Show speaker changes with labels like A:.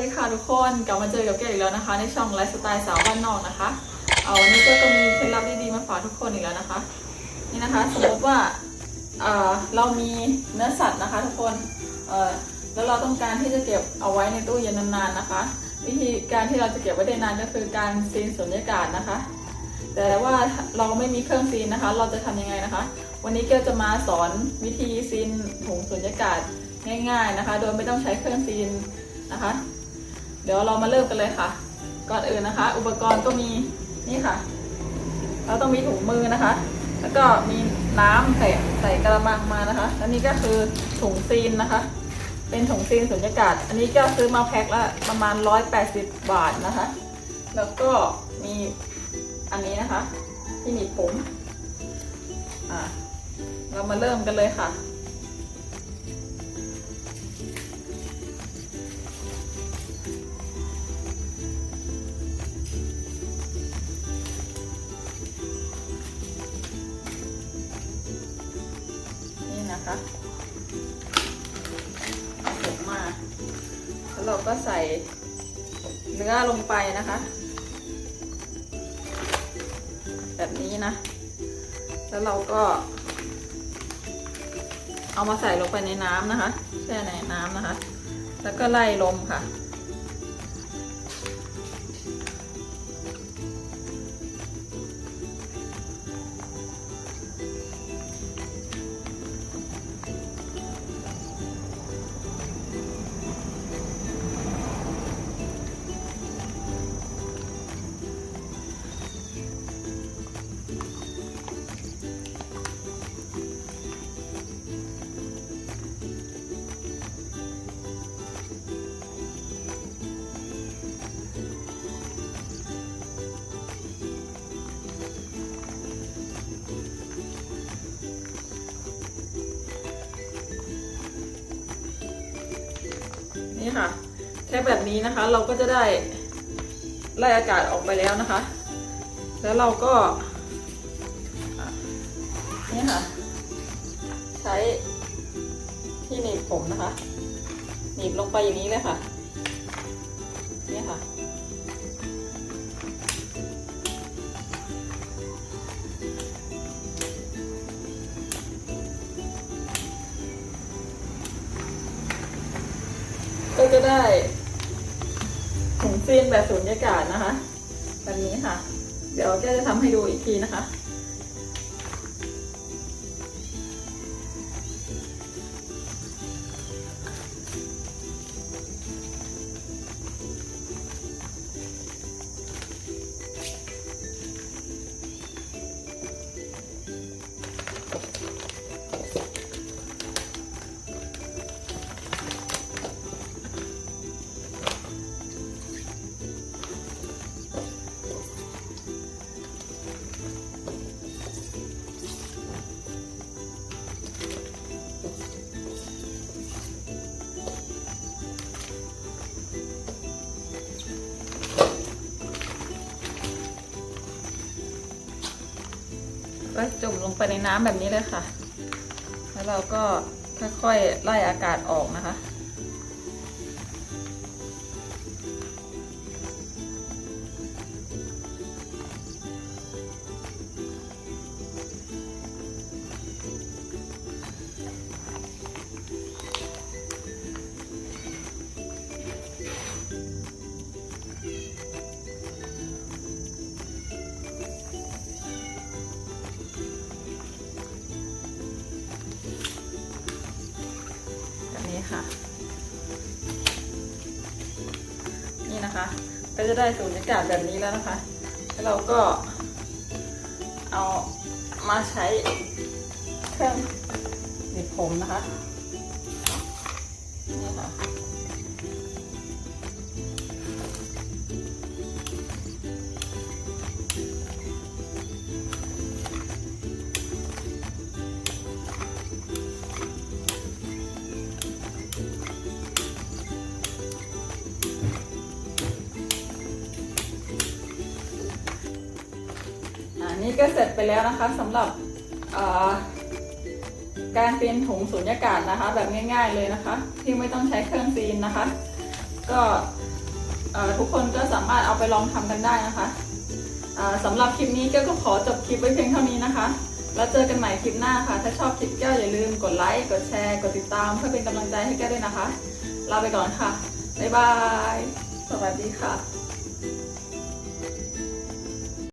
A: ดีค่ะทุกคนกลับมาเจอกับแก้วอีกแล้วนะคะ ในช่องไลฟ์สไตล์สาวบ้านนอกนะคะ เอาวันนี้ก็จะมีเคล็ดลับดีๆมาฝากทุกคนอีกแล้วนะคะ นี่นะคะสมมติว่าเรามีเนื้อสัตว์นะคะ ทุกคนแล้วเราต้องการที่จะเก็บเอาไว้ในตู้เย็นนานๆนะคะ วิธีการที่เราจะเก็บไว้ได้นานก็คือการซีนสุญญากาศนะคะ แต่ว่าเราไม่มีเครื่องซีนนะคะ เราจะทำยังไงนะคะ วันนี้เกียวจะมาสอนวิธีซีนถุงสุญญากาศง่าย ๆนะคะ โดยไม่ต้องใช้เครื่องซีนนะคะ ดี๋ยวเรามาเริ่มกันเลยค่ะ ก่อนอื่นนะคะ อุปกรณ์ก็มีนี่ค่ะ เราต้องมีถุงมือนะคะ แล้วก็มีน้ำใส่ใส่กระมังมานะคะแล้วนี่ก็คือถุงซีนนะคะ เป็นถุงซีนสุญญากาศ อันนี้ก็ซื้อมาแพ็คละประมาณ 180 บาทนะคะ แล้วก็มีอันนี้นะคะที่หนีบผม อะเรามาเริ่มกันเลยค่ะ นะคะเอาผมมาแล้วเราก็ใส่เนื้อลงไปนะคะ แบบนี้นะ แล้วเราก็ เอามาใส่ลงไปในน้ำนะคะ แช่ในน้ำนะคะ แล้วก็ไล่ลมค่ะ นี้ค่ะ แค่แบบนี้นะคะ เราก็จะได้ไล่อากาศออกไปแล้วนะคะ แล้วเราก็นี่ค่ะ ใช้ที่หนีบผมนะคะ หนีบลงไปอย่างนี้เลยค่ะ จะได้ถุงซีนแบบสูญญากาศนะคะ แบบนี้ค่ะ เดี๋ยวแกจะทำให้ดูอีกทีนะคะ ก็จุ่มลงไปในน้ำแบบนี้เลยค่ะ แล้วเราก็ค่อยๆไล่อากาศออกนะคะ นี้ค่ะนี่นะคะ ก็จะได้สูญญากาศแบบนี้แล้วนะคะ แล้วเราก็เอามาใช้เครื่องหนีบผมนะคะ นี่ค่ะ นี่ก็เสร็จไปแล้วนะคะสำหรับการเป็นถุงสุญญากาศนะคะ แบบง่าย ๆเลยนะคะ ที่ไม่ต้องใช้เครื่องซีนนะคะ ก็ทุกคนก็สามารถเอาไปลองทำกันได้นะคะสำหรับคลิปนี้ก็ขอจบคลิปไว้เพียงเท่านี้นะคะ แล้วเจอกันใหม่คลิปหน้าค่ะ ถ้าชอบคลิปแก้วอย่าลืมกดไลค์ กดแชร์ กดติดตามเพื่อเป็นกำลังใจให้แก้วด้วยนะคะลาไปก่อนค่ะ บ๊ายบาย สวัสดีค่ะ